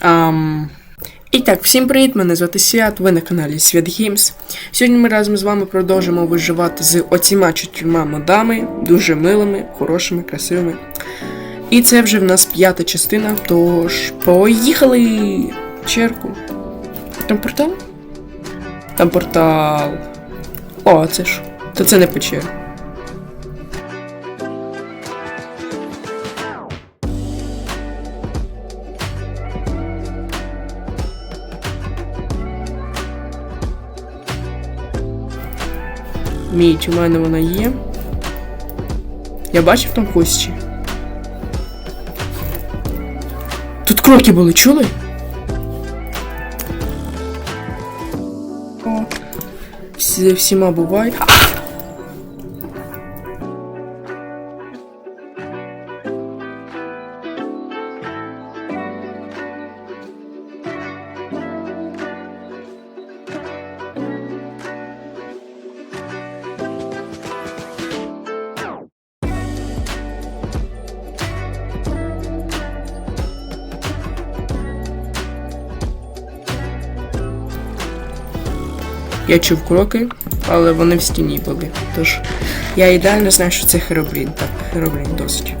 Ам... І так, всім привіт, мене звати Свят, ви на каналі Свят Геймс. Сьогодні ми разом з вами продовжимо виживати з оціма чотирма модами, дуже милими, хорошими, красивими. І це вже в нас п'ята частина, тож поїхали! Черку. Там портал? Там портал. О, це ж. То це не печера. Мідь, у мене вона є. Я бачив там кості. Тут кроки були, чули? Всі, всіма буває. Я чув кроки, але вони в стіні були. Тож я ідеально знаю, що це хероблін. Так, хероблін досить.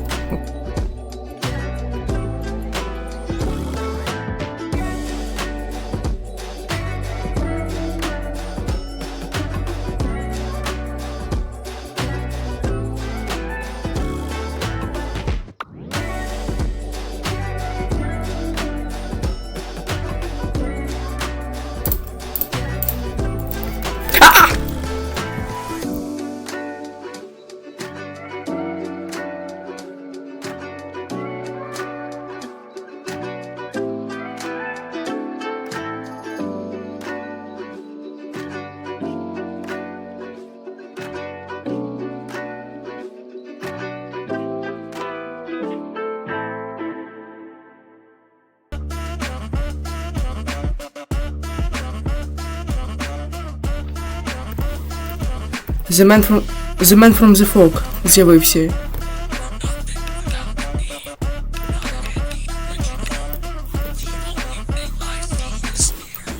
The man from, the man from the fog з'явився.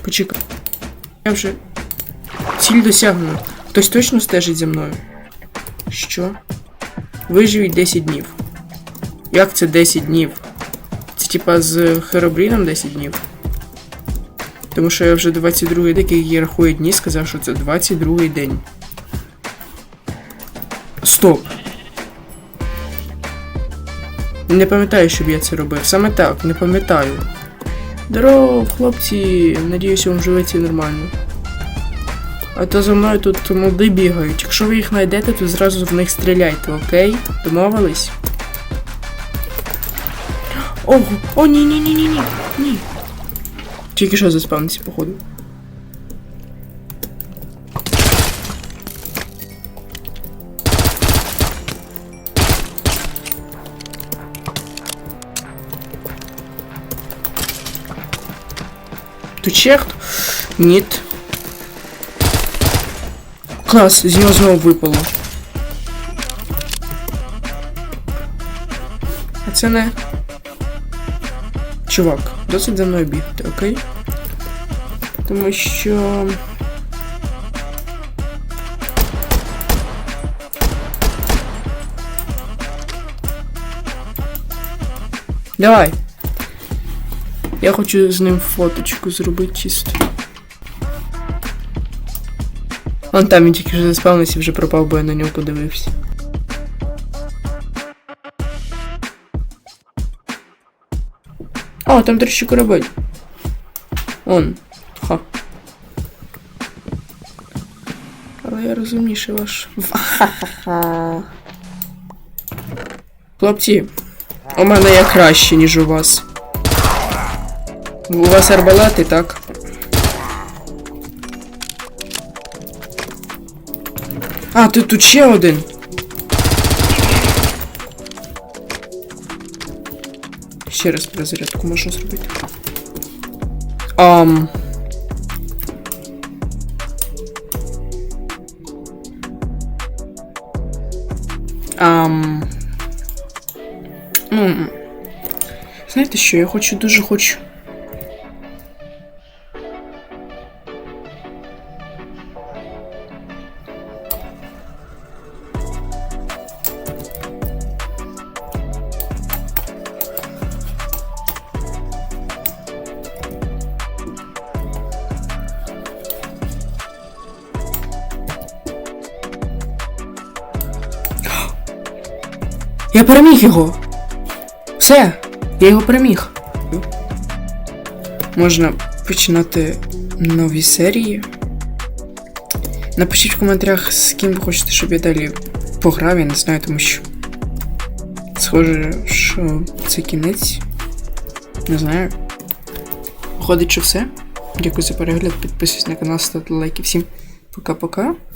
Почекай. Я вже ціль досягнена. Хтось точно стежить за мною. Що? Виживіть 10 днів. Як це 10 днів? Це типа з Херобріном 10 днів. Тому що я вже 22 день, який рахує дні, сказав, що це 22 день. Стоп. Не пам'ятаю, щоб я це робив. Саме так, не пам'ятаю. Здорово, хлопці. Надіюся, вам живеться нормально. А то за мною тут молоди бігають. Якщо ви їх знайдете, то зразу в них стріляйте, окей? Домовились? Ого! О, ні, ні. Тільки що заспавнився, походу. Тут ще хто? Ні. Клас, з нього знову випало. А це не. Чувак, досить за мною бігти, окей? Тому що. Давай. Я хочу з ним фоточку зробити чисто. Вон там він тільки вже заспавнився, вже пропав, бо я на нього подивився. О, там до речі, корабель. Он. Ха. Але я розумніший ваш. Ха-ха-ха. Хлопці, у мене є краще, ніж у вас. У вас арбалети, так? А, ти тут ще один. Ще раз перезарядку можна зробити. Ам. Ам. Ну. Знаєте що, я хочу дуже хочу Я переміг його! Все! Я його переміг. Можна починати нові серії. Напишіть в коментарях, з ким ви хочете, щоб я далі пограв, я не знаю, тому що. Схоже, що це кінець. Не знаю. Виходить, що все. Дякую за перегляд, підписуйтесь на канал, ставте лайки. Всім пока-пока.